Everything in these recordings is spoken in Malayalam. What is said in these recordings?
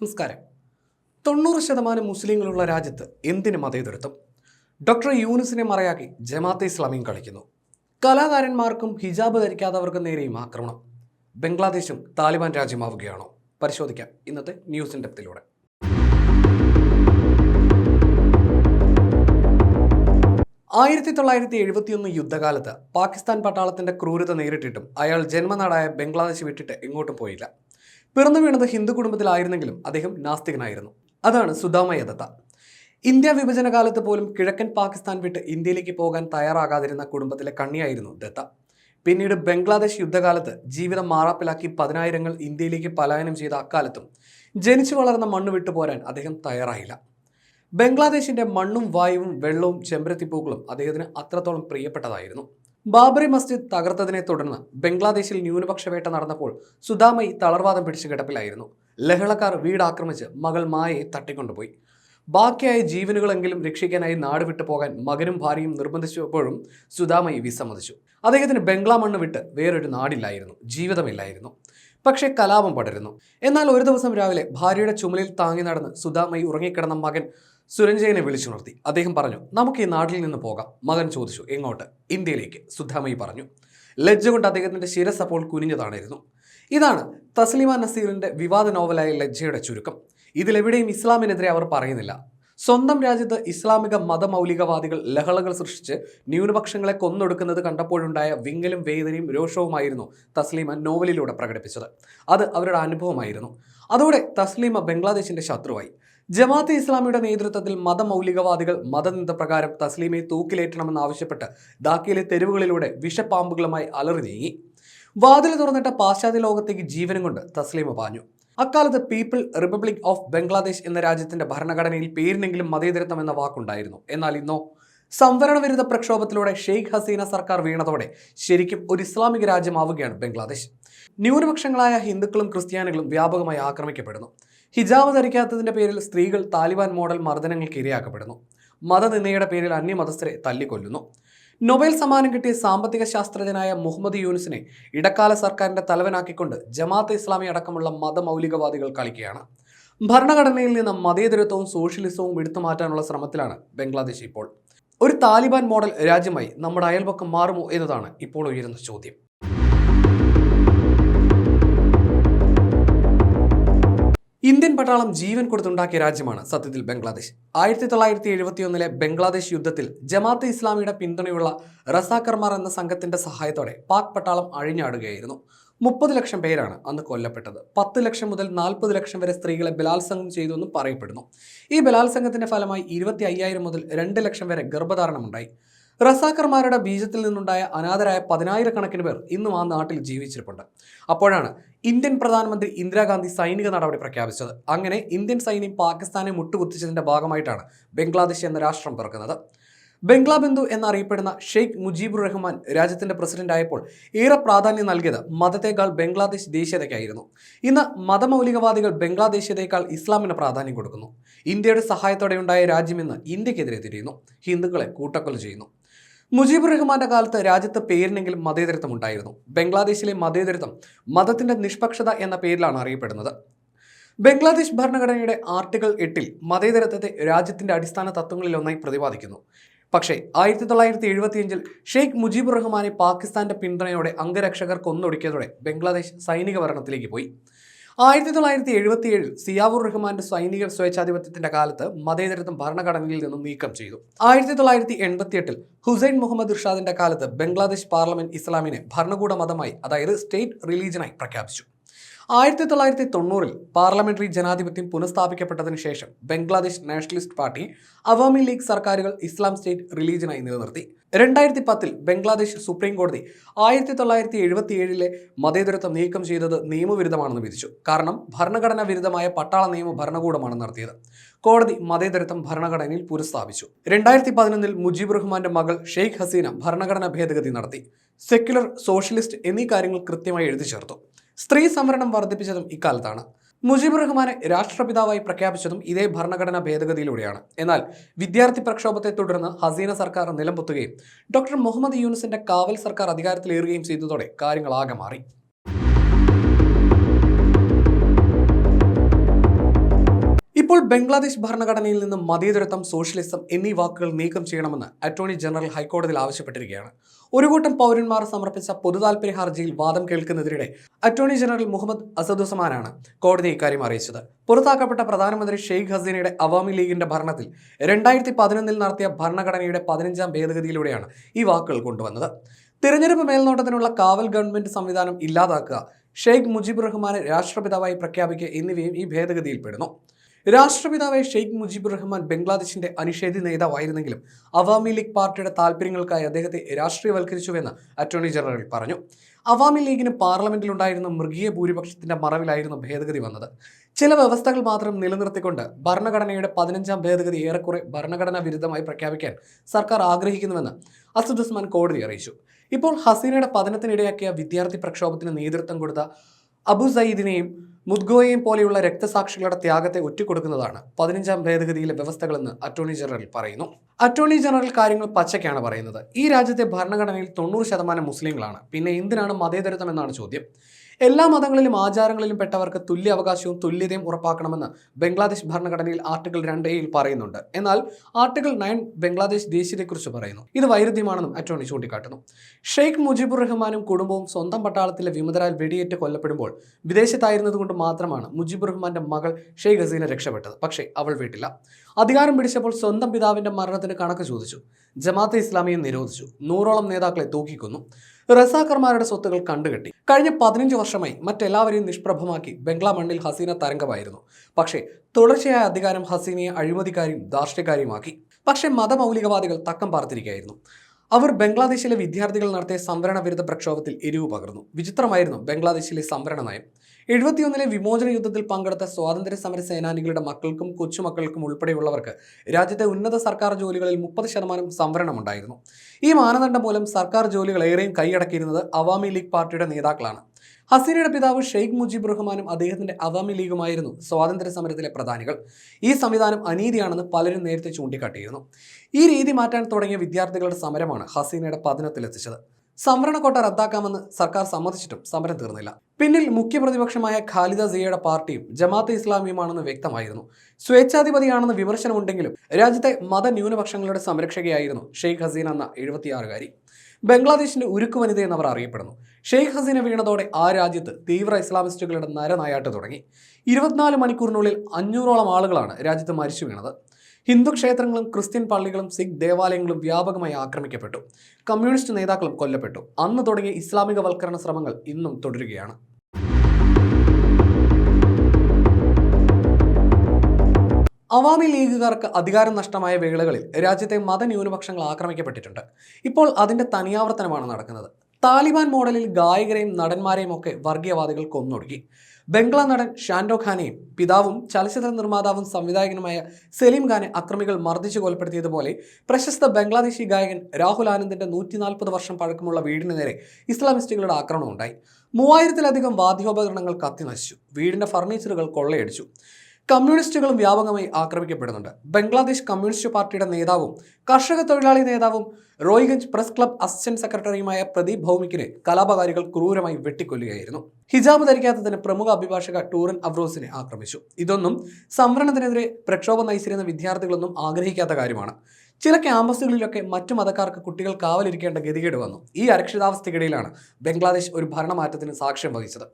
നമസ്കാരം. തൊണ്ണൂറ് ശതമാനം മുസ്ലിങ്ങളുള്ള രാജ്യത്ത് എന്തിന് മതേതരത്വം? ഡോക്ടർ യൂനിസിനെ മറയാക്കി ജമാഅത്തെ ഇസ്ലാമിയും കളിക്കുന്നു. കലാകാരന്മാർക്കും ഹിജാബ് ധരിക്കാത്തവർക്കും നേരെയും ആക്രമണം. ബംഗ്ലാദേശും താലിബാൻ രാജ്യമാവുകയാണോ? പരിശോധിക്കാം ഇന്നത്തെ ന്യൂസ് ഡെപ്തിലൂടെ. ആയിരത്തി തൊള്ളായിരത്തി എഴുപത്തിയൊന്ന് യുദ്ധകാലത്ത് പാകിസ്ഥാൻ പട്ടാളത്തിന്റെ ക്രൂരത നേരിട്ടിട്ടും അയാൾ ജന്മനാടായ ബംഗ്ലാദേശ് വിട്ടിട്ട് എങ്ങോട്ടും പോയില്ല. പിറന്നു വീണത് ഹിന്ദു കുടുംബത്തിലായിരുന്നെങ്കിലും അദ്ദേഹം നാസ്തികനായിരുന്നു. അതാണ് സുദാമയ ദത്ത ഇന്ത്യ വിഭജന കാലത്ത് പോലും കിഴക്കൻ പാകിസ്ഥാൻ വിട്ട് ഇന്ത്യയിലേക്ക് പോകാൻ തയ്യാറാകാതിരുന്ന കുടുംബത്തിലെ കണ്ണിയായിരുന്നു ദത്ത. പിന്നീട് ബംഗ്ലാദേശ് യുദ്ധകാലത്ത് ജീവിതം മാറാപ്പിലാക്കി പതിനായിരങ്ങൾ ഇന്ത്യയിലേക്ക് പലായനം ചെയ്ത അക്കാലത്തും ജനിച്ചു വളർന്ന മണ്ണ് വിട്ടുപോരാൻ അദ്ദേഹം തയ്യാറായില്ല. ബംഗ്ലാദേശിന്റെ മണ്ണും വായുവും വെള്ളവും ചെമ്പരത്തിപ്പൂക്കളും അദ്ദേഹത്തിന് അത്രത്തോളം പ്രിയപ്പെട്ടതായിരുന്നു. ബാബറി മസ്ജിദ് തകർത്തതിനെ തുടർന്ന് ബംഗ്ലാദേശിൽ ന്യൂനപക്ഷ വേട്ട നടന്നപ്പോൾ സുദാമയി തളർവാദം പിടിച്ച കിടപ്പിലായിരുന്നു. ലഹളക്കാർ വീട് ആക്രമിച്ച് മകൾ മായയെ തട്ടിക്കൊണ്ടുപോയി. ബാക്കിയായ ജീവനുകളെങ്കിലും രക്ഷിക്കാനായി നാട് വിട്ടു പോകാൻ മകനും ഭാര്യയും നിർബന്ധിച്ചപ്പോഴും സുദാമയി വിസമ്മതിച്ചു. അദ്ദേഹത്തിന് ബംഗ്ലാ മണ്ണ് വിട്ട് വേറൊരു നാടില്ലായിരുന്നു. ജീവിതമില്ലായിരുന്നു. പക്ഷേ കലാപം പടരുന്നു. എന്നാൽ ഒരു ദിവസം രാവിലെ ഭാര്യയുടെ ചുമലിൽ താങ്ങി നടന്ന് സുദാമയി ഉറങ്ങിക്കിടന്ന മകൻ സുരഞ്ജയനെ വിളിച്ചുണർത്തി. അദ്ദേഹം പറഞ്ഞു നമുക്ക് ഈ നാട്ടിൽ നിന്ന് പോകാം. മകൻ ചോദിച്ചു എങ്ങോട്ട്? ഇന്ത്യയിലേക്ക്. സുധാമയി പറഞ്ഞു ലജ്ജ കൊണ്ട് അദ്ദേഹത്തിന്റെ ശിരസ് അപ്പോൾ കുനിഞ്ഞതാണായിരുന്നു. ഇതാണ് തസ്ലിമ നസീറിന്റെ വിവാദ നോവലായ ലജ്ജയുടെ ചുരുക്കം. ഇതിലെവിടെയും ഇസ്ലാമിനെതിരെ അവർ പറയുന്നില്ല. സ്വന്തം രാജ്യത്ത് ഇസ്ലാമിക മതമൗലികവാദികൾ ലഹളകൾ സൃഷ്ടിച്ച് ന്യൂനപക്ഷങ്ങളെ കൊന്നൊടുക്കുന്നത് കണ്ടപ്പോഴുണ്ടായ വിങ്ങലും വേദനയും രോഷവുമായിരുന്നു തസ്ലീമ നോവലിലൂടെ പ്രകടിപ്പിച്ചത്. അത് അവരുടെ അനുഭവമായിരുന്നു. അതോടെ തസ്ലീമ ബംഗ്ലാദേശിന്റെ ശത്രുവായി. ജമാഅത്തെ ഇസ്ലാമിയുടെ നേതൃത്വത്തിൽ മതമൗലികവാദികൾ മതനിന്ദ പ്രകാരം തസ്ലീമെ തൂക്കിലേറ്റണമെന്നാവശ്യപ്പെട്ട് ധാക്കയിലെ തെരുവുകളിലൂടെ വിഷപ്പാമ്പുകളുമായി അലറി നീങ്ങി വാതിൽ തുറന്നിട്ട പാശ്ചാത്യ ലോകത്തേക്ക് ജീവനും കൊണ്ട് തസ്ലീമ പാഞ്ഞു. അക്കാലത്ത് പീപ്പിൾ റിപ്പബ്ലിക് ഓഫ് ബംഗ്ലാദേശ് എന്ന രാജ്യത്തിന്റെ ഭരണഘടനയിൽ പേരിനെങ്കിലും മതേതരത്വം എന്ന വാക്കുണ്ടായിരുന്നു. എന്നാൽ ഇന്നോ സംവരണ വിരുദ്ധ പ്രക്ഷോഭത്തിലൂടെ ഷെയ്ഖ് ഹസീന സർക്കാർ വീണതോടെ ശരിക്കും ഒരു ഇസ്ലാമിക രാജ്യമാവുകയാണ് ബംഗ്ലാദേശ്. ന്യൂനപക്ഷങ്ങളായ ഹിന്ദുക്കളും ക്രിസ്ത്യാനികളും വ്യാപകമായി ആക്രമിക്കപ്പെടുന്നു. ഹിജാബ് ധരിക്കാത്തതിന്റെ പേരിൽ സ്ത്രീകൾ താലിബാൻ മോഡൽ മർദ്ദനങ്ങൾക്ക് ഇരയാക്കപ്പെടുന്നു. മതനിന്ദയുടെ പേരിൽ അന്യമതസ്ഥരെ തല്ലിക്കൊല്ലുന്നു. നൊബേൽ സമ്മാനം കിട്ടിയ സാമ്പത്തിക ശാസ്ത്രജ്ഞനായ മുഹമ്മദ് യൂനുസിനെ ഇടക്കാല സർക്കാരിന്റെ തലവനാക്കിക്കൊണ്ട് ജമാഅത്ത് ഇസ്ലാമി അടക്കമുള്ള മതമൗലികവാദികൾ കളിക്കുകയാണ്. ഭരണഘടനയിൽ നിന്ന് മതേതരത്വവും സോഷ്യലിസവും എടുത്തു മാറ്റാനുള്ള ശ്രമത്തിലാണ് ബംഗ്ലാദേശ് ഇപ്പോൾ. ഒരു താലിബാൻ മോഡൽ രാജ്യമായി നമ്മുടെ അയൽപക്കം മാറുമോ എന്നതാണ് ഇപ്പോൾ ഉയരുന്ന ചോദ്യം. ഇന്ത്യൻ പട്ടാളം ജീവൻ കൊടുത്തുണ്ടാക്കിയ രാജ്യമാണ് സത്യത്തിൽ ബംഗ്ലാദേശ്. ആയിരത്തി തൊള്ളായിരത്തി എഴുപത്തിയൊന്നിലെ ബംഗ്ലാദേശ് യുദ്ധത്തിൽ ജമാഅത്തെ ഇസ്ലാമിയുടെ പിന്തുണയുള്ള റസാക്കർമാർ എന്ന സംഘത്തിന്റെ സഹായത്തോടെ പാക് പട്ടാളം അഴിഞ്ഞാടുകയായിരുന്നു. മുപ്പത് ലക്ഷം പേരാണ് അന്ന് കൊല്ലപ്പെട്ടത്. പത്ത് ലക്ഷം മുതൽ നാൽപ്പത് ലക്ഷം വരെ സ്ത്രീകളെ ബലാത്സംഗം ചെയ്തു എന്നും പറയപ്പെടുന്നു. ഈ ബലാത്സംഗത്തിന്റെ ഫലമായി ഇരുപത്തി അയ്യായിരം മുതൽ രണ്ട് ലക്ഷം വരെ ഗർഭധാരണമുണ്ടായി. റസാക്കർമാരുടെ ബീജത്തിൽ നിന്നുണ്ടായ അനാഥരായ പതിനായിരക്കണക്കിന് പേർ ഇന്നും ആ നാട്ടിൽ ജീവിച്ചിരിപ്പുണ്ട്. അപ്പോഴാണ് ഇന്ത്യൻ പ്രധാനമന്ത്രി ഇന്ദിരാഗാന്ധി സൈനിക നടപടി പ്രഖ്യാപിച്ചത്. അങ്ങനെ ഇന്ത്യൻ സൈന്യം പാകിസ്ഥാനെ മുട്ടുകുത്തിച്ചതിന്റെ ഭാഗമായിട്ടാണ് ബംഗ്ലാദേശ് എന്ന രാഷ്ട്രം പിറക്കുന്നത്. ബംഗ്ലാബന്ധു എന്നറിയപ്പെടുന്ന ഷെയ്ഖ് മുജീബുർ റഹ്മാൻ രാജ്യത്തിന്റെ പ്രസിഡന്റ് ആയപ്പോൾ ഏറെ പ്രാധാന്യം നൽകിയത് മതത്തെക്കാൾ ബംഗ്ലാദേശ് ദേശീയതയ്ക്കായിരുന്നു. ഇന്ന് മതമൗലികവാദികൾ ബംഗ്ലാദേശീയതയേക്കാൾ ഇസ്ലാമിന് പ്രാധാന്യം കൊടുക്കുന്നു. ഇന്ത്യയുടെ സഹായത്തോടെയുണ്ടായ രാജ്യം ഇന്ന് ഇന്ത്യക്കെതിരെ തിരിയുന്നു. ഹിന്ദുക്കളെ കൂട്ടക്കൊല ചെയ്യുന്നു. മുജീബുർ റഹ്മാന്റെ കാലത്ത് രാജ്യത്ത് പേരിനെങ്കിലും മതേതരത്വം ഉണ്ടായിരുന്നു. ബംഗ്ലാദേശിലെ മതേതരത്വം മതത്തിന്റെ നിഷ്പക്ഷത എന്ന പേരിലാണ് അറിയപ്പെടുന്നത്. ബംഗ്ലാദേശ് ഭരണഘടനയുടെ ആർട്ടിക്കിൾ എട്ടിൽ മതേതരത്വത്തെ രാജ്യത്തിന്റെ അടിസ്ഥാന തത്വങ്ങളിൽ ഒന്നായി പ്രതിപാദിക്കുന്നു. പക്ഷേ ആയിരത്തി തൊള്ളായിരത്തി എഴുപത്തിയഞ്ചിൽ ഷെയ്ഖ് മുജീബ് റഹ്മാനെ പാകിസ്ഥാന്റെ പിന്തുണയോടെ അംഗരക്ഷകർ കൊന്നൊടുക്കിയതോടെ ബംഗ്ലാദേശ് സൈനിക ഭരണത്തിലേക്ക് പോയി. ആയിരത്തി തൊള്ളായിരത്തി എഴുപത്തിയേഴിൽ സിയാവുർ റഹ്മാന്റെ സൈനിക സ്വേച്ഛാധിപത്യത്തിന്റെ കാലത്ത് മതേതരത്വം ഭരണഘടനയിൽ നിന്നും നീക്കം ചെയ്തു. ആയിരത്തി തൊള്ളായിരത്തി എൺപത്തിയെട്ടിൽ ഹുസൈൻ മുഹമ്മദ് ഇർഷാദിന്റെ കാലത്ത് ബംഗ്ലാദേശ് പാർലമെന്റ് ഇസ്ലാമിനെ ഭരണകൂട മതമായി അതായത് സ്റ്റേറ്റ് റിലീജിയനായി പ്രഖ്യാപിച്ചു. ആയിരത്തി തൊള്ളായിരത്തി തൊണ്ണൂറിൽ പാർലമെന്ററി ജനാധിപത്യം പുനഃസ്ഥാപിക്കപ്പെട്ടതിന് ശേഷം Bangladesh nationalist party Awami league സർക്കാരുകൾ ഇസ്ലാം സ്റ്റേറ്റ് റിലീജിയനായി നിലനിർത്തി. രണ്ടായിരത്തി പത്തിൽ ബംഗ്ലാദേശ് സുപ്രീം കോടതി ആയിരത്തി തൊള്ളായിരത്തി എഴുപത്തിയേഴിലെ മതേതരത്വം നീക്കം ചെയ്തത് നിയമവിരുദ്ധമാണെന്ന് വിധിച്ചു. കാരണം ഭരണഘടനാ വിരുദ്ധമായ പട്ടാള നിയമ ഭരണകൂടമാണ് നടത്തിയത്. കോടതി മതേതരത്വം ഭരണഘടനയിൽ പുനഃസ്ഥാപിച്ചു. രണ്ടായിരത്തി പതിനൊന്നിൽ മുജീബ് റഹ്മാന്റെ മകൾ ഷെയ്ഖ് ഹസീന ഭരണഘടനാ ഭേദഗതി നടത്തി. സെക്യുലർ സോഷ്യലിസ്റ്റ് എന്നീ കാര്യങ്ങൾ കൃത്യമായി എഴുതി ചേർത്തു. സ്ത്രീ സംവരണം വർദ്ധിപ്പിച്ചതും ഇക്കാലത്താണ്. മുജീബ് റഹ്മാനെ രാഷ്ട്രപിതാവായി പ്രഖ്യാപിച്ചതും ഇതേ ഭരണഘടനാ ഭേദഗതിയിലൂടെയാണ്. എന്നാൽ വിദ്യാർത്ഥി പ്രക്ഷോഭത്തെ തുടർന്ന് ഹസീന സർക്കാർ നിലംപൊത്തുകയും ഡോക്ടർ മുഹമ്മദ് യൂനുസിന്റെ കാവൽ സർക്കാർ അധികാരത്തിലേറുകയും ചെയ്തതോടെ കാര്യങ്ങൾ ആകെ മാറി. ഇപ്പോൾ ബംഗ്ലാദേശ് ഭരണഘടനയിൽ നിന്ന് മതേതരത്വം സോഷ്യലിസം എന്നീ വാക്കുകൾ നീക്കം ചെയ്യണമെന്ന് അറ്റോർണി ജനറൽ ഹൈക്കോടതിയിൽ ആവശ്യപ്പെട്ടിരിക്കുകയാണ്. ഒരു കൂട്ടം പൗരന്മാർ സമർപ്പിച്ച പൊതുതാൽപര്യ ഹർജിയിൽ വാദം കേൾക്കുന്നതിനിടെ അറ്റോർണി ജനറൽ മുഹമ്മദ് അസദുസമാനാണ് കോടതി ഇക്കാര്യം അറിയിച്ചത്. പുറത്താക്കപ്പെട്ട പ്രധാനമന്ത്രി ഷെയ്ഖ് ഹസീനയുടെ അവാമി ലീഗിന്റെ ഭരണത്തിൽ രണ്ടായിരത്തി പതിനൊന്നിൽ നടത്തിയ ഭരണഘടനയുടെ പതിനഞ്ചാം ഭേദഗതിയിലൂടെയാണ് ഈ വാക്കുകൾ കൊണ്ടുവന്നത്. തിരഞ്ഞെടുപ്പ് മേൽനോട്ടത്തിനുള്ള കാവൽ ഗവൺമെന്റ് സംവിധാനം ഇല്ലാതാക്കുക ഷെയ്ഖ് മുജീബ് റഹ്മാനെ രാഷ്ട്രപിതാവായി പ്രഖ്യാപിക്കുക എന്നിവയും ഈ ഭേദഗതിയിൽ പെടുന്നു രാഷ്ട്രപിതാവായ ഷെയ്ഖ് മുജിബുർ റഹ്മാൻ ബംഗ്ലാദേശിന്റെ അനിഷേധി നേതാവായിരുന്നെങ്കിലും അവാമി ലീഗ് പാർട്ടിയുടെ താല്പര്യങ്ങൾക്കായി അദ്ദേഹത്തെ രാഷ്ട്രീയവൽക്കരിച്ചുവെന്ന് അറ്റോർണി ജനറൽ പറഞ്ഞു. അവാമി ലീഗിന് പാർലമെന്റിലുണ്ടായിരുന്ന മൃഗീയ ഭൂരിപക്ഷത്തിന്റെ മറവിലായിരുന്നു ഭേദഗതി വന്നത്. ചില വ്യവസ്ഥകൾ മാത്രം നിലനിർത്തിക്കൊണ്ട് ഭരണഘടനയുടെ പതിനഞ്ചാം ഭേദഗതി ഏറെക്കുറെ ഭരണഘടനാ വിരുദ്ധമായി പ്രഖ്യാപിക്കാൻ സർക്കാർ ആഗ്രഹിക്കുന്നുവെന്ന് അസുദുസ്മാൻ കോടതി അറിയിച്ചു. ഇപ്പോൾ ഹസീനയുടെ പതനത്തിനിടയാക്കിയ വിദ്യാർത്ഥി പ്രക്ഷോഭത്തിന് നേതൃത്വം കൊടുത്ത അബു സയ്യിദിനെയും മുദ്ഗോയെയും പോലെയുള്ള രക്തസാക്ഷികളുടെ ത്യാഗത്തെ ഒറ്റുകൊടുക്കുന്നതാണ് പതിനഞ്ചാം ഭേദഗതിയിലെ വ്യവസ്ഥകളെന്ന് അറ്റോർണി ജനറൽ പറയുന്നു. അറ്റോർണി ജനറൽ കാര്യങ്ങൾ പച്ചയ്ക്കാണ് പറയുന്നത്. ഈ രാജ്യത്തെ ഭരണഘടനയിൽ തൊണ്ണൂറ് ശതമാനം മുസ്ലിങ്ങളാണ്. പിന്നെ എന്തിനാണ് മതേതരത്വം എന്നാണ് ചോദ്യം. എല്ലാ മതങ്ങളിലും ആചാരങ്ങളിലും പെട്ടവർക്ക് തുല്യ അവകാശവും തുല്യതയും ഉറപ്പാക്കണമെന്ന് ബംഗ്ലാദേശ് ഭരണഘടനയിൽ ആർട്ടിക്കിൾ രണ്ട് എയിൽ പറയുന്നുണ്ട്. എന്നാൽ ആർട്ടിക്കിൾ നയൻ ബംഗ്ലാദേശ് ദേശീയതയെക്കുറിച്ച് പറയുന്നു. ഇത് വൈരുദ്ധ്യമാണെന്നും അറ്റോർണി ചൂണ്ടിക്കാട്ടുന്നു. ഷെയ്ഖ് മുജിബുർ റഹ്മാനും കുടുംബവും സ്വന്തം പട്ടാളത്തിലെ വിമതരാൽ വെടിയേറ്റ് കൊല്ലപ്പെടുമ്പോൾ വിദേശത്തായിരുന്നതുകൊണ്ട് മാത്രമാണ് മുജിബുർ റഹ്മാന്റെ മകൾ ഷെയ്ഖ് ഹസീന രക്ഷപ്പെട്ടത്. പക്ഷേ അവൾ വീട്ടില്ല. അധികാരം പിടിച്ചപ്പോൾ സ്വന്തം പിതാവിന്റെ മരണത്തിന് കണക്ക് ചോദിച്ചു. ജമാഅത്തെ ഇസ്ലാമിയെ നിരോധിച്ചു. നൂറോളം നേതാക്കളെ തൂക്കിക്കൊന്നു. റസാക്കർമാരുടെ സ്വത്തുകൾ കണ്ടുകെട്ടി. കഴിഞ്ഞ പതിനഞ്ച് വർഷമായി മറ്റെല്ലാവരെയും നിഷ്പ്രഭമാക്കി ബംഗ്ലാ മണ്ണിൽ ഹസീന തരംഗമായിരുന്നു. പക്ഷേ തുടർച്ചയായ അധികാരം ഹസീനയെ അഴിമതിക്കാരിയും ധാർഷ്ട്യക്കാരിയുമാക്കി. പക്ഷേ മതമൗലികവാദികൾ തക്കം പാർത്തിരിക്കുകയായിരുന്നു. അവർ ബംഗ്ലാദേശിലെ വിദ്യാർത്ഥികൾ നടത്തിയ സംവരണ വിരുദ്ധ പ്രക്ഷോഭത്തിൽ എരിവ് പകർന്നു. വിചിത്രമായിരുന്നു ബംഗ്ലാദേശിലെ സംവരണ നയം. എഴുപത്തിയൊന്നിലെ വിമോചന യുദ്ധത്തിൽ പങ്കെടുത്ത സ്വാതന്ത്ര്യ സമര സേനാനികളുടെ മക്കൾക്കും കൊച്ചുമക്കൾക്കും ഉൾപ്പെടെയുള്ളവർക്ക് രാജ്യത്തെ ഉന്നത സർക്കാർ ജോലികളിൽ മുപ്പത് ശതമാനം സംവരണമുണ്ടായിരുന്നു. ഈ മാനദണ്ഡം മൂലം സർക്കാർ ജോലികൾ ഏറെയും കൈയടക്കിയിരുന്നത് അവാമി ലീഗ് പാർട്ടിയുടെ നേതാക്കളാണ്. ഹസീനയുടെ പിതാവ് ഷെയ്ഖ് മുജീബ് റഹ്മാനും അദ്ദേഹത്തിന്റെ അവാമി ലീഗുമായിരുന്നു സ്വാതന്ത്ര്യ സമരത്തിലെ പ്രധാനികൾ. ഈ സംവിധാനം അനീതിയാണെന്ന് പലരും നേരത്തെ ചൂണ്ടിക്കാട്ടിയിരുന്നു. ഈ രീതി മാറ്റാൻ തുടങ്ങിയ വിദ്യാർത്ഥികളുടെ സമരമാണ് ഹസീനയുടെ പതനത്തിലെത്തിച്ചത്. സംവരണ കോട്ട റദ്ദാക്കാമെന്ന് സർക്കാർ സമ്മതിച്ചിട്ടും സമരം തീർന്നില്ല. പിന്നിൽ മുഖ്യ പ്രതിപക്ഷമായ ഖാലിദ സിയയുടെ പാർട്ടിയും ജമാഅത്ത് ഇസ്ലാമിയുമാണെന്ന് വ്യക്തമായിരുന്നു. സ്വേച്ഛാധിപതിയാണെന്ന് വിമർശനമുണ്ടെങ്കിലും രാജ്യത്തെ മതന്യൂനപക്ഷങ്ങളുടെ സംരക്ഷകയായിരുന്നു ഷെയ്ഖ് ഹസീന എന്ന എഴുപത്തിയാറുകാരി. ബംഗ്ലാദേശിന്റെ ഉരുക്കു വനിത എന്നവർ അറിയപ്പെടുന്നു. ഷെയ്ഖ് ഹസീന വീണതോടെ ആ രാജ്യത്ത് തീവ്ര ഇസ്ലാമിസ്റ്റുകളുടെ നരനായാട്ട് തുടങ്ങി. ഇരുപത്തിനാല് മണിക്കൂറിനുള്ളിൽ അഞ്ഞൂറോളം ആളുകളാണ് രാജ്യത്ത് മരിച്ചു വീണത്. ഹിന്ദു ക്ഷേത്രങ്ങളും ക്രിസ്ത്യൻ പള്ളികളും സിഖ് ദേവാലയങ്ങളും വ്യാപകമായി ആക്രമിക്കപ്പെട്ടു. കമ്മ്യൂണിസ്റ്റ് നേതാക്കളും കൊല്ലപ്പെട്ടു. അന്ന് തുടങ്ങിയ ഇസ്ലാമികവൽക്കരണ ശ്രമങ്ങൾ ഇന്നും തുടരുകയാണ്. അവാമി ലീഗുകാർക്ക് അധികാരം നഷ്ടമായ വേളകളിൽ രാജ്യത്തെ മതന്യൂനപക്ഷങ്ങൾ ആക്രമിക്കപ്പെട്ടിട്ടുണ്ട്. ഇപ്പോൾ അതിന്റെ തനിയാവർത്തനമാണ് നടക്കുന്നത്. താലിബാൻ മോഡലിൽ ഗായകരെയും നടന്മാരെയും ഒക്കെ വർഗീയവാദികൾ കൊന്നൊടുക്കി. ബംഗ്ലാ നടൻ ഷാൻഡോ ഖാനെയും പിതാവും ചലച്ചിത്ര നിർമ്മാതാവും സംവിധായകനുമായ സലീം ഖാനെ അക്രമികൾ മർദ്ദിച്ചു കൊലപ്പെടുത്തിയതുപോലെ പ്രശസ്ത ബംഗ്ലാദേശി ഗായകൻ രാഹുൽ ആനന്ദിന്റെ നൂറ്റി നാൽപ്പത് വർഷം പഴക്കമുള്ള വീടിന് നേരെ ഇസ്ലാമിസ്റ്റുകളുടെ ആക്രമണം ഉണ്ടായി മൂവായിരത്തിലധികം വാദ്യോപകരണങ്ങൾ കത്തിനശിച്ചു. വീടിന്റെ ഫർണിച്ചറുകൾ കൊള്ളയടിച്ചു. കമ്മ്യൂണിസ്റ്റുകളും വ്യാപകമായി ആക്രമിക്കപ്പെടുന്നുണ്ട്. ബംഗ്ലാദേശ് കമ്മ്യൂണിസ്റ്റ് പാർട്ടിയുടെ നേതാവും കർഷക തൊഴിലാളി നേതാവും റോയ്ഗഞ്ച് പ്രസ് ക്ലബ് അസിസ്റ്റന്റ് സെക്രട്ടറിയുമായ പ്രദീപ് ഭൗമിക്കിനെ കലാപകാരികൾ ക്രൂരമായി വെട്ടിക്കൊല്ലുകയായിരുന്നു. ഹിജാബ് ധരിക്കാത്തതിന് പ്രമുഖ അഭിഭാഷക ടൂറൻ അവ്രോസിനെ ആക്രമിച്ചു. ഇതൊന്നും സംവരണത്തിനെതിരെ പ്രക്ഷോഭം നയിച്ചിരുന്ന വിദ്യാർത്ഥികളൊന്നും ആഗ്രഹിക്കാത്ത കാര്യമാണ്. ചില ക്യാമ്പസുകളിലൊക്കെ മറ്റു മതക്കാർക്ക് കുട്ടികൾ കാവലിരിക്കേണ്ട ഗതികേട് വന്നു. ഈ അരക്ഷിതാവസ്ഥയ്ക്കിടയിലാണ് ബംഗ്ലാദേശ് ഒരു ഭരണമാറ്റത്തിന് സാക്ഷ്യം വഹിച്ചത്.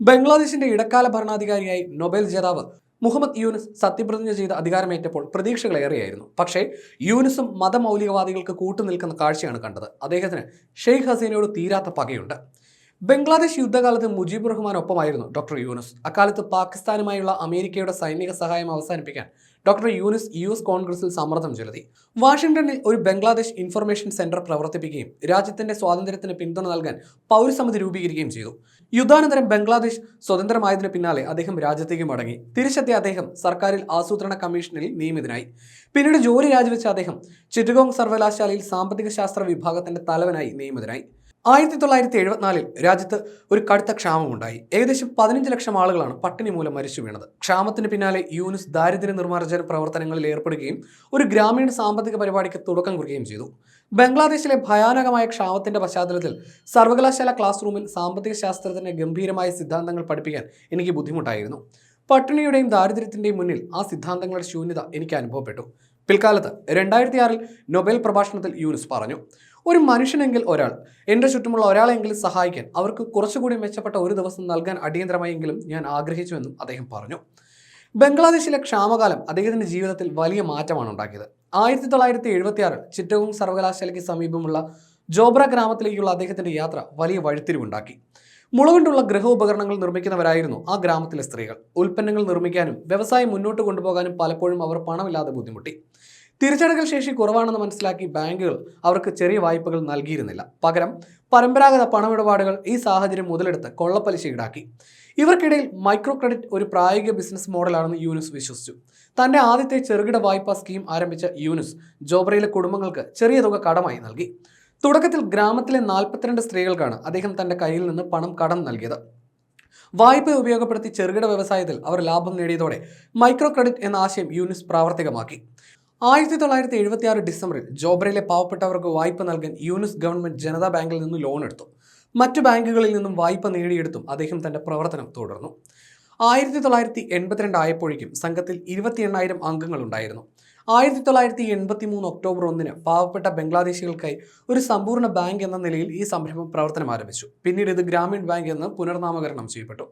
ബംഗ്ലാദേശിന്റെ ഇടക്കാല ഭരണാധികാരിയായി നൊബേൽ ജേതാവ് മുഹമ്മദ് യൂനിസ് സത്യപ്രതിജ്ഞ ചെയ്ത് അധികാരമേറ്റപ്പോൾ പ്രതീക്ഷകളേറെയായിരുന്നു. പക്ഷേ യൂനിസും മതമൗലികവാദികൾക്ക് കൂട്ടുനിൽക്കുന്ന കാഴ്ചയാണ് കണ്ടത്. അദ്ദേഹത്തിന് ഷെയ്ഖ് ഹസീനയോട് തീരാത്ത പകയുണ്ട്. ബംഗ്ലാദേശ് യുദ്ധകാലത്ത് മുജീബ് റഹ്മാൻ ഒപ്പമായിരുന്നു ഡോക്ടർ യൂനുസ്. അക്കാലത്ത് പാകിസ്ഥാനുമായുള്ള അമേരിക്കയുടെ സൈനിക സഹായം അവസാനിപ്പിക്കാൻ ഡോക്ടർ യൂനിസ് യു എസ് കോൺഗ്രസിൽ സമ്മർദ്ദം ചെലുത്തി. വാഷിംഗ്ടണിൽ ഒരു ബംഗ്ലാദേശ് ഇൻഫർമേഷൻ സെന്റർ പ്രവർത്തിപ്പിക്കുകയും രാജ്യത്തിന്റെ സ്വാതന്ത്ര്യത്തിന് പിന്തുണ നൽകാൻ പൗരസമിതി രൂപീകരിക്കുകയും ചെയ്തു. യുദ്ധാനന്തരം ബംഗ്ലാദേശ് സ്വതന്ത്രമായതിനു പിന്നാലെ അദ്ദേഹം രാജ്യത്തേക്ക് മടങ്ങി. തിരിച്ചെത്തിയ അദ്ദേഹം സർക്കാരിൽ ആസൂത്രണ കമ്മീഷനിൽ നിയമിതനായി. പിന്നീട് ജോലി രാജിവെച്ച അദ്ദേഹം ചിറ്റഗോങ് സർവകലാശാലയിൽ സാമ്പത്തിക ശാസ്ത്ര വിഭാഗത്തിന്റെ തലവനായി നിയമിതനായി. ആയിരത്തി തൊള്ളായിരത്തി എഴുപത്തിനാലിൽ രാജ്യത്ത് ഒരു കടുത്ത ക്ഷാമമുണ്ടായി. ഏകദേശം പതിനഞ്ച് ലക്ഷം ആളുകളാണ് പട്ടിണി മൂലം മരിച്ചു വീണത്. ക്ഷാമത്തിന് പിന്നാലെ യൂനിസ് ദാരിദ്ര്യ നിർമ്മാർജന പ്രവർത്തനങ്ങളിൽ ഏർപ്പെടുകയും ഒരു ഗ്രാമീണ സാമ്പത്തിക പരിപാടിക്ക് തുടക്കം കുറിക്കുകയും ചെയ്തു. ബംഗ്ലാദേശിലെ ഭയാനകമായ ക്ഷാമത്തിന്റെ പശ്ചാത്തലത്തിൽ സർവകലാശാല ക്ലാസ് റൂമിൽ സാമ്പത്തിക ശാസ്ത്രത്തിന്റെ ഗംഭീരമായ സിദ്ധാന്തങ്ങൾ പഠിപ്പിക്കാൻ എനിക്ക് ബുദ്ധിമുട്ടായിരുന്നു. പട്ടിണിയുടെയും ദാരിദ്ര്യത്തിന്റെയും മുന്നിൽ ആ സിദ്ധാന്തങ്ങളുടെ ശൂന്യത എനിക്ക് അനുഭവപ്പെട്ടു. പിൽക്കാലത്ത് രണ്ടായിരത്തി ആറിൽ നൊബേൽ പ്രഭാഷണത്തിൽ യൂനുസ് പറഞ്ഞു ഒരു മനുഷ്യനെങ്കിൽ ഒരാൾ എന്റെ ചുറ്റുമുള്ള ഒരാളെങ്കിലും സഹായിക്കാൻ അവർക്ക് കുറച്ചുകൂടി മെച്ചപ്പെട്ട ഒരു ദിവസം നൽകാൻ അടിയന്തരമായെങ്കിലും ഞാൻ ആഗ്രഹിച്ചുവെന്നും അദ്ദേഹം പറഞ്ഞു. ബംഗ്ലാദേശിലെ ക്ഷാമകാലം അദ്ദേഹത്തിന്റെ ജീവിതത്തിൽ വലിയ മാറ്റമാണ് ഉണ്ടാക്കിയത്. ആയിരത്തി തൊള്ളായിരത്തി എഴുപത്തി ആറിൽ ചിറ്റഗോങ് സർവകലാശാലയ്ക്ക് സമീപമുള്ള ജോബ്ര ഗ്രാമത്തിലേക്കുള്ള അദ്ദേഹത്തിന്റെ യാത്ര വലിയ വഴിത്തിരിവുണ്ടാക്കി. മുളകൊണ്ടുള്ള ഗൃഹോപകരണങ്ങൾ നിർമ്മിക്കുന്നവരായിരുന്നു ആ ഗ്രാമത്തിലെ സ്ത്രീകൾ. ഉൽപ്പന്നങ്ങൾ നിർമ്മിക്കാനും വ്യവസായം മുന്നോട്ട് കൊണ്ടുപോകാനും പലപ്പോഴും അവർ പണമില്ലാതെ ബുദ്ധിമുട്ടി. തിരിച്ചടക്കൽ ശേഷി കുറവാണെന്ന് മനസ്സിലാക്കി ബാങ്കുകൾ അവർക്ക് ചെറിയ വായ്പകൾ നൽകിയിരുന്നില്ല. പകരം പരമ്പരാഗത പണമിടപാടുകൾ ഈ സാഹചര്യം മുതലെടുത്ത് കൊള്ളപ്പലിശ ഈടാക്കി. ഇവർക്കിടയിൽ മൈക്രോ ക്രെഡിറ്റ് ഒരു പ്രായോഗിക ബിസിനസ് മോഡലാണെന്ന് യൂനുസ് വിശ്വസിച്ചു. തന്റെ ആദ്യത്തെ ചെറുകിട വായ്പാ സ്കീം ആരംഭിച്ച യൂനുസ് ജോബ്രയിലെ കുടുംബങ്ങൾക്ക് ചെറിയ തുക കടമായി നൽകി. തുടക്കത്തിൽ ഗ്രാമത്തിലെ നാൽപ്പത്തിരണ്ട് സ്ത്രീകൾക്കാണ് അദ്ദേഹം തന്റെ കയ്യിൽ നിന്ന് പണം കടം നൽകിയത്. വായ്പ ഉപയോഗപ്പെടുത്തി ചെറുകിട വ്യവസായത്തിൽ അവർ ലാഭം നേടിയതോടെ മൈക്രോ ക്രെഡിറ്റ് എന്ന ആശയം യൂനിസ് പ്രാവർത്തികമാക്കി. ആയിരത്തി തൊള്ളായിരത്തി എഴുപത്തി ആറ് ഡിസംബറിൽ ജോബ്രയിലെ പാവപ്പെട്ടവർക്ക് വായ്പ നൽകാൻ യൂനിസ് ഗവൺമെന്റ് ജനതാ ബാങ്കിൽ നിന്ന് ലോൺ എടുത്തു. മറ്റു ബാങ്കുകളിൽ നിന്നും വായ്പ നേടിയെടുത്തും അദ്ദേഹം തന്റെ പ്രവർത്തനം തുടർന്നു. ആയിരത്തി തൊള്ളായിരത്തി എൺപത്തിരണ്ട് ആയപ്പോഴേക്കും സംഘത്തിൽ ഇരുപത്തി എണ്ണായിരം അംഗങ്ങളുണ്ടായിരുന്നു ആയിരത്തി തൊള്ളായിരത്തി എൺപത്തി മൂന്ന് ഒക്ടോബർ ഒന്നിന് പാവപ്പെട്ട ബംഗ്ലാദേശികൾക്കായി ഒരു സമ്പൂർണ ബാങ്ക് എന്ന നിലയിൽ ഈ സംരംഭം പ്രവർത്തനം ആരംഭിച്ചു പിന്നീട് ഇത് ഗ്രാമീൺ ബാങ്ക് എന്ന് പുനർനാമകരണം ചെയ്യപ്പെട്ടു.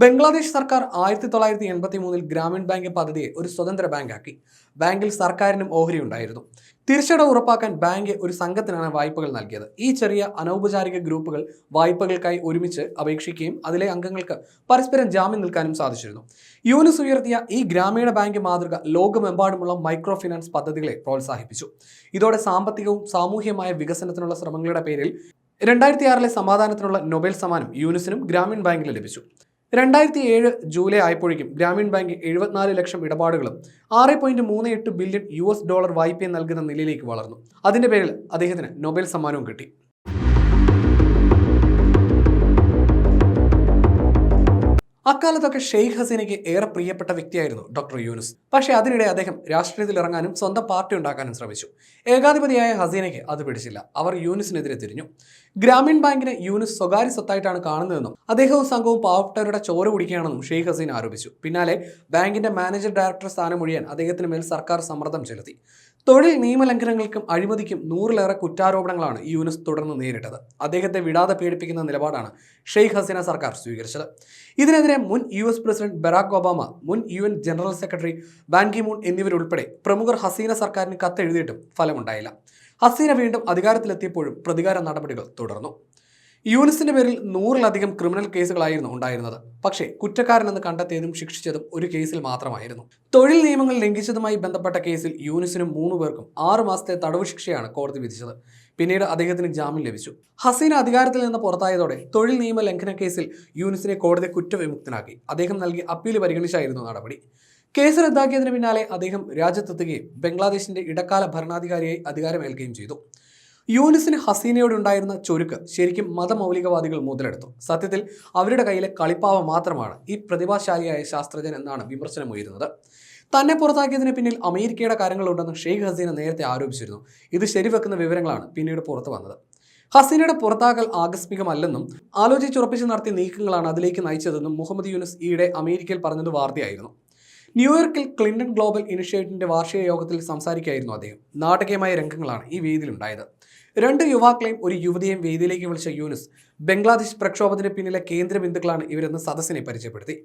ബംഗ്ലാദേശ് സർക്കാർ ആയിരത്തി തൊള്ളായിരത്തി എൺപത്തി മൂന്നിൽ ഗ്രാമീൺ ബാങ്ക് പദ്ധതിയെ ഒരു സ്വതന്ത്ര ബാങ്കാക്കി. ബാങ്കിൽ സർക്കാരിനും ഓഹരി ഉണ്ടായിരുന്നു. തിരിച്ചടവ് ഉറപ്പാക്കാൻ ബാങ്ക് ഒരു സംഘത്തിനാണ് വായ്പകൾ നൽകിയത്. ഈ ചെറിയ അനൗപചാരിക ഗ്രൂപ്പുകൾ വായ്പകൾക്കായി ഒരുമിച്ച് അപേക്ഷിക്കുകയും അതിലെ അംഗങ്ങൾക്ക് പരസ്പരം ജാമ്യം നിൽക്കാനും സാധിച്ചിരുന്നു. യൂനിസ് ഉയർത്തിയ ഈ ഗ്രാമീണ ബാങ്ക് മാതൃക ലോകമെമ്പാടുമുള്ള മൈക്രോ ഫിനാൻസ് പദ്ധതികളെ പ്രോത്സാഹിപ്പിച്ചു. ഇതോടെ സാമ്പത്തികവും സാമൂഹ്യമായ വികസനത്തിനുള്ള ശ്രമങ്ങളുടെ പേരിൽ രണ്ടായിരത്തി ആറിലെ സമാധാനത്തിനുള്ള നൊബേൽ സമ്മാനം യൂനിസിനും ഗ്രാമീൺ ബാങ്കിന് ലഭിച്ചു. രണ്ടായിരത്തി ഏഴ് ജൂലൈ ആയപ്പോഴേക്കും ഗ്രാമീൺ ബാങ്ക് എഴുപത്തിനാല് ലക്ഷം ഇടപാടുകളും ആറ് പോയിന്റ് മൂന്ന് എട്ട് ബില്യൺ യു എസ് ഡോളർ വായ്പയും നൽകുന്ന നിലയിലേക്ക് വളർന്നു. അതിന്റെ പേരിൽ അദ്ദേഹത്തിന് നൊബേൽ സമ്മാനവും കിട്ടി. അക്കാലത്തൊക്കെ ഷെയ്ഖ് ഹസീനയ്ക്ക് ഏറെ പ്രിയപ്പെട്ട വ്യക്തിയായിരുന്നു ഡോക്ടർ യൂനുസ്. പക്ഷേ അതിനിടെ അദ്ദേഹം രാഷ്ട്രീയത്തിൽ ഇറങ്ങാനും സ്വന്തം പാർട്ടി ഉണ്ടാക്കാനും ശ്രമിച്ചു. ഏകാധിപതിയായ ഹസീനയ്ക്ക് അത് പിടിച്ചില്ല. അവർ യൂനുസിനെതിരെ തിരിഞ്ഞു. ഗ്രാമീൺ ബാങ്കിനെ യൂനുസ് സ്വകാര്യ സ്വത്തായിട്ടാണ് കാണുന്നതെന്നും അദ്ദേഹവും സംഘവും പാവപ്പെട്ടവരുടെ ചോര കുടിക്കുകയാണെന്നും ഷെയ്ഖ് ഹസീൻ ആരോപിച്ചു. പിന്നാലെ ബാങ്കിന്റെ മാനേജർ ഡയറക്ടർ സ്ഥാനം ഒഴിയാൻ അദ്ദേഹത്തിന് മേൽ സർക്കാർ സമ്മർദ്ദം ചെലുത്തി. തൊഴിൽ നിയമലംഘനങ്ങൾക്കും അഴിമതിക്കും നൂറിലേറെ കുറ്റാരോപണങ്ങളാണ് യൂനുസ് തുടർന്ന് നേരിട്ടത്. അദ്ദേഹത്തെ വിടാതെ പീഡിപ്പിക്കുന്ന നിലപാടാണ് ഷെയ്ഖ് ഹസീന സർക്കാർ സ്വീകരിച്ചത്. ഇതിനെതിരെ മുൻ U S president Barack Obama മുൻ U N general secretary Ban Ki moon എന്നിവരുൾപ്പെടെ പ്രമുഖർ ഹസീന സർക്കാരിന് കത്തെഴുതിയിട്ടും ഫലമുണ്ടായില്ല. ഹസീന വീണ്ടും അധികാരത്തിലെത്തിയപ്പോഴും പ്രതികാര നടപടികൾ തുടർന്നു. യൂനിസിന്റെ പേരിൽ നൂറിലധികം ക്രിമിനൽ കേസുകളായിരുന്നു ഉണ്ടായിരുന്നത്. പക്ഷേ കുറ്റക്കാരനെന്ന് കണ്ടെത്തിയതും ശിക്ഷിച്ചതും ഒരു കേസിൽ മാത്രമായിരുന്നു. തൊഴിൽ നിയമങ്ങൾ ലംഘിച്ചതുമായി ബന്ധപ്പെട്ട കേസിൽ യൂനിസിനും മൂന്ന് പേർക്കും ആറു മാസത്തെ തടവ് ശിക്ഷയാണ് കോടതി വിധിച്ചത്. പിന്നീട് അദ്ദേഹത്തിന് ജാമ്യം ലഭിച്ചു. ഹസീന അധികാരത്തിൽ നിന്ന് പുറത്തായതോടെ തൊഴിൽ നിയമ ലംഘന കേസിൽ യൂനിസിനെ കോടതി കുറ്റവിമുക്തനാക്കി. അദ്ദേഹം നൽകിയ അപ്പീൽ പരിഗണിച്ചായിരുന്നു നടപടി. കേസ് റദ്ദാക്കിയതിന് പിന്നാലെ അദ്ദേഹം രാജ്യത്തെത്തുകയും ബംഗ്ലാദേശിന്റെ ഇടക്കാല ഭരണാധികാരിയായി അധികാരമേൽക്കുകയും ചെയ്തു. യൂനിസിന് ഹസീനയോടുണ്ടായിരുന്ന ചുരുക്ക് ശരിക്കും മതമൗലികവാദികൾ മുതലെടുത്തു. സത്യത്തിൽ അവരുടെ കയ്യിലെ കളിപ്പാവ മാത്രമാണ് ഈ പ്രതിഭാശാലിയായ ശാസ്ത്രജ്ഞൻ എന്നാണ് വിമർശനമുയരുന്നത്. തന്നെ പുറത്താക്കിയതിന് പിന്നിൽ അമേരിക്കയുടെ കാര്യങ്ങളുണ്ടെന്ന് ഷെയ്ഖ് ഹസീന നേരത്തെ ആരോപിച്ചിരുന്നു. ഇത് ശരിവെക്കുന്ന വിവരങ്ങളാണ് പിന്നീട് പുറത്തു വന്നത്. ഹസീനയുടെ പുറത്താക്കൽ ആകസ്മികമല്ലെന്നും ആലോചിച്ചുറപ്പിച്ച് നടത്തിയ നീക്കങ്ങളാണ് അതിലേക്ക് നയിച്ചതെന്നും മുഹമ്മദ് യൂനിസ് ഈയിടെ അമേരിക്കയിൽ പറഞ്ഞത് വാർത്തയായിരുന്നു. ന്യൂയോർക്കിൽ ക്ലിന്റൺ ഗ്ലോബൽ ഇനിഷ്യേറ്റീവിന്റെ വാർഷിക യോഗത്തിൽ സംസാരിക്കുകയായിരുന്നു അദ്ദേഹം. നാടകീയമായ രംഗങ്ങളാണ് ഈ വേദിയിലുണ്ടായത്. രണ്ട് യുവാക്കളെയും ഒരു യുവതിയെയും വേദിയിലേക്ക് വിളിച്ച യൂനിസ് ബംഗ്ലാദേശ് പ്രക്ഷോഭത്തിന് പിന്നിലെ കേന്ദ്ര ബിന്ദുക്കളാണ് ഇവരെന്ന് സദസ്സിനെ പരിചയപ്പെടുത്തി.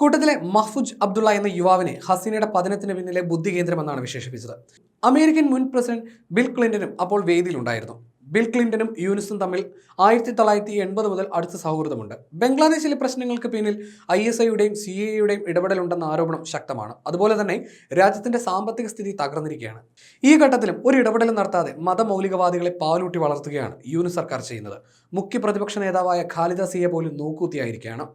കൂട്ടത്തിലെ മഹ്ഫുജ് അബ്ദുള്ള എന്ന യുവാവിനെ ഹസീനയുടെ പതനത്തിന് പിന്നിലെ ബുദ്ധി കേന്ദ്രമെന്നാണ് വിശേഷിപ്പിച്ചത്. അമേരിക്കൻ മുൻ പ്രസിഡന്റ് ബിൽ ക്ലിന്റനും അപ്പോൾ വേദിയിലുണ്ടായിരുന്നു. ബിൽ ക്ലിന്റനും യൂനിസും തമ്മിൽ ആയിരത്തി തൊള്ളായിരത്തി എൺപത് മുതൽ അടുത്ത സൗഹൃദമുണ്ട്. ബംഗ്ലാദേശിലെ പ്രശ്നങ്ങൾക്ക് പിന്നിൽ ഐ എസ് ഐയുടെയും സി എയുടെയും ഇടപെടലുണ്ടെന്ന ആരോപണം ശക്തമാണ്. അതുപോലെ തന്നെ രാജ്യത്തിന്റെ സാമ്പത്തിക സ്ഥിതി തകർന്നിരിക്കുകയാണ്. ഈ ഘട്ടത്തിലും ഒരു ഇടപെടലും നടത്താതെ മതമൗലികവാദികളെ പാലൂട്ടി വളർത്തുകയാണ് യൂനിസ് സർക്കാർ ചെയ്യുന്നത്. മുഖ്യ പ്രതിപക്ഷ നേതാവായ ഖാലിദ സിയെ പോലും നോക്കൂത്തിയായിരിക്കുകയാണ്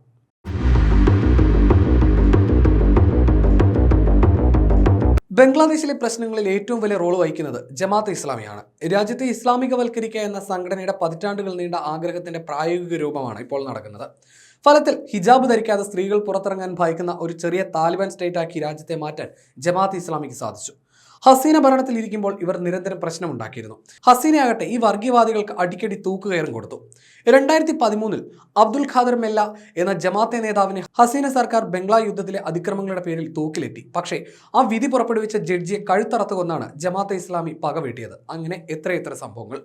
ബംഗ്ലാദേശിലെ പ്രശ്നങ്ങളിൽ ഏറ്റവും വലിയ റോൾ വഹിക്കുന്നത് ജമാഅത്ത് ഇസ്ലാമിയാണ്. രാജ്യത്തെ ഇസ്ലാമികവൽക്കരിക്കുക എന്ന സംഘടനയുടെ പതിറ്റാണ്ടുകൾ നീണ്ട ആഗ്രഹത്തിന്റെ പ്രായോഗിക രൂപമാണ് ഇപ്പോൾ നടക്കുന്നത്. ഫലത്തിൽ ഹിജാബ് ധരിക്കാതെ സ്ത്രീകൾ പുറത്തിറങ്ങാൻ ഭയക്കുന്ന ഒരു ചെറിയ താലിബാൻ സ്റ്റേറ്റാക്കി രാജ്യത്തെ മാറ്റാൻ ജമാഅത്ത് ഇസ്ലാമിക്ക് സാധിച്ചു. ഹസീന ഭരണത്തിൽ ഇരിക്കുമ്പോൾ ഇവർ നിരന്തരം പ്രശ്നം ഉണ്ടാക്കിയിരുന്നു ഹസീനയാകട്ടെ ഈ വർഗീയവാദികൾക്ക് അടിക്കടി തൂക്കുകയറും കൊടുത്തു. രണ്ടായിരത്തി പതിമൂന്നിൽ അബ്ദുൽ ഖാദർ മെല്ല എന്ന ജമാഅത്തെ നേതാവിനെ ഹസീന സർക്കാർ ബംഗ്ലാ യുദ്ധത്തിലെ അതിക്രമങ്ങളുടെ പേരിൽ തൂക്കിലെത്തി. പക്ഷേ ആ വിധി പുറപ്പെടുവിച്ച ജഡ്ജിയെ കഴുത്തറത്തുകൊന്നാണ് ജമാഅത്തെ ഇസ്ലാമി പകവീട്ടിയത്. അങ്ങനെ എത്രയെത്ര സംഭവങ്ങൾ?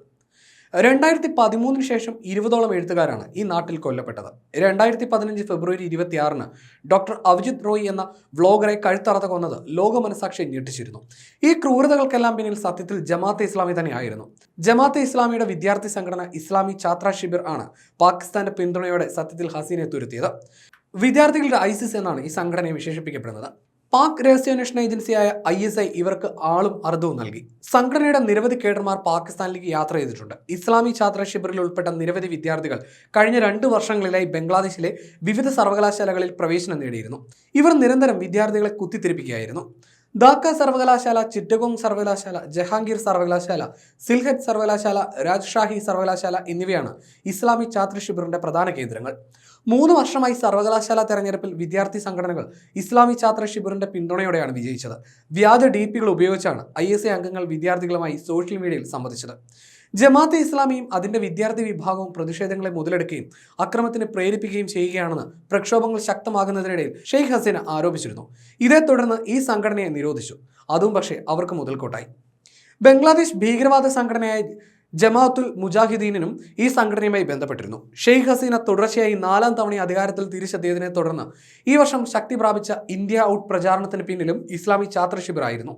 രണ്ടായിരത്തി പതിമൂന്നിന് ശേഷം ഇരുപതോളം എഴുത്തുകാരാണ് ഈ നാട്ടിൽ കൊല്ലപ്പെട്ടത്. രണ്ടായിരത്തി പതിനഞ്ച് ഫെബ്രുവരി ഇരുപത്തിയാറിന് ഡോക്ടർ അഭിജിത് റോയ് എന്ന വ്ലോഗറെ കഴുത്തറത്ത് കൊന്നത് ലോക മനസാക്ഷി ഞെട്ടിച്ചിരുന്നു. ഈ ക്രൂരതകൾക്കെല്ലാം പിന്നിൽ സത്യത്തിൽ ജമാഅത്തെ ഇസ്ലാമി തന്നെയായിരുന്നു. ജമാഅത്തെ ഇസ്ലാമിയുടെ വിദ്യാർത്ഥി സംഘടന ഇസ്ലാമി ഛാത്ര ഷിബിർ ആണ് പാകിസ്ഥാന്റെ പിന്തുണയോടെ സത്യത്തിൽ ഹസീനെ തുരുത്തിയത്. വിദ്യാർത്ഥികളുടെ ഐസിസ് എന്നാണ് ഈ സംഘടനയെ വിശേഷിപ്പിക്കപ്പെടുന്നത്. പാക് രഹസ്യാന്വേഷണ ഏജൻസിയായ ഐ എസ് ഐ ഇവർക്ക് ആളും അർദ്ധവും നൽകി. സംഘടനയുടെ നിരവധി കേഡർമാർ പാകിസ്ഥാനിലേക്ക് യാത്ര ചെയ്തിട്ടുണ്ട്. ഇസ്ലാമി ഛാത്ര ശിബിറിൽ ഉൾപ്പെട്ട നിരവധി വിദ്യാർത്ഥികൾ കഴിഞ്ഞ രണ്ട് വർഷങ്ങളിലായി ബംഗ്ലാദേശിലെ വിവിധ സർവകലാശാലകളിൽ പ്രവേശനം നേടിയിരുന്നു. ഇവർ നിരന്തരം വിദ്യാർത്ഥികളെ കുത്തിത്തിരിപ്പിക്കുകയായിരുന്നു. ധാക്ക സർവകലാശാല ചിറ്റഗോങ് സർവകലാശാല ജഹാംഗീർ സർവകലാശാല സിൽഹറ്റ് സർവകലാശാല രാജ്ഷാഹി സർവകലാശാല എന്നിവയാണ് ഇസ്ലാമി ഛാത്ര ശിബിറിന്റെ പ്രധാന കേന്ദ്രങ്ങൾ. മൂന്ന് വർഷമായി സർവകലാശാല തെരഞ്ഞെടുപ്പിൽ വിദ്യാർത്ഥി സംഘടനകൾ ഇസ്ലാമി ഛാത്ര ശിബിറിന്റെ പിന്തുണയോടെയാണ് വിജയിച്ചത്. വ്യാജ ഡി പികൾ ഉപയോഗിച്ചാണ് ഐ എസ് അംഗങ്ങൾ വിദ്യാർത്ഥികളുമായി സോഷ്യൽ മീഡിയയിൽ സംവദിച്ചത്. ജമാഅത്തെ ഇസ്ലാമിയും അതിന്റെ വിദ്യാർത്ഥി വിഭാഗവും പ്രതിഷേധങ്ങളെ മുതലെടുക്കുകയും അക്രമത്തിന് പ്രേരിപ്പിക്കുകയും ചെയ്യുകയാണെന്ന് പ്രക്ഷോഭങ്ങൾ ശക്തമാകുന്നതിനിടയിൽ ഷെയ്ഖ് ഹസീന ആരോപിച്ചിരുന്നു. ഇതേ തുടർന്ന് ഈ സംഘടനയെ നിരോധിച്ചു. അതും പക്ഷേ അവർക്ക് മുതൽക്കൂട്ടായി. ബംഗ്ലാദേശ് ഭീകരവാദ സംഘടനയായ ജമാഅത്തുൽ മുജാഹിദീനും ഈ സംഘടനയുമായി ബന്ധപ്പെട്ടിരുന്നു. ഷെയ്ഖ് ഹസീന തുടർച്ചയായി നാലാം തവണ അധികാരത്തിൽ തിരിച്ചെത്തിയതിനെ തുടർന്ന് ഈ വർഷം ശക്തി പ്രാപിച്ച ഇന്ത്യ ഔട്ട് പ്രചാരണത്തിന് പിന്നിലും ഇസ്ലാമി ചാത്ര ശിബിറായിരുന്നു.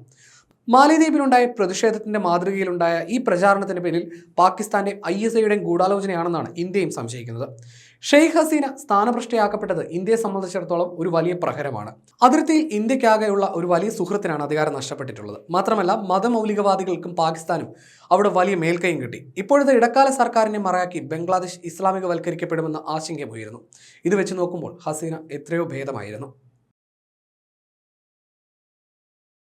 മാലിദ്വീപിലുണ്ടായ പ്രതിഷേധത്തിന്റെ മാതൃകയിലുണ്ടായ ഈ പ്രചാരണത്തിന് പിന്നിൽ പാകിസ്ഥാന്റെ ഐ എസ് ഐയുടെയും ഗൂഢാലോചനയാണെന്നാണ് ഇന്ത്യയും സംശയിക്കുന്നത്. ഷെയ്ഖ് ഹസീന സ്ഥാനഭ്രഷ്ടയാക്കപ്പെട്ടത് ഇന്ത്യയെ സംബന്ധിച്ചിടത്തോളം ഒരു വലിയ പ്രഹരമാണ്. അതിർത്തിയിൽ ഇന്ത്യക്കാകെയുള്ള ഒരു വലിയ സുഹൃത്തിനാണ് അധികാരം നഷ്ടപ്പെട്ടിട്ടുള്ളത്. മാത്രമല്ല മതമൗലികവാദികൾക്കും പാകിസ്ഥാനും അവിടെ വലിയ മേൽക്കൈയും കിട്ടി. ഇപ്പോഴത്തെ ഇടക്കാല സർക്കാരിനെ മറയാക്കി ബംഗ്ലാദേശ് ഇസ്ലാമികവൽക്കരിക്കപ്പെടുമെന്ന ആശങ്കയുമായിരുന്നു ഇത് വെച്ച് നോക്കുമ്പോൾ ഹസീന എത്രയോ ഭേദമായിരുന്നു.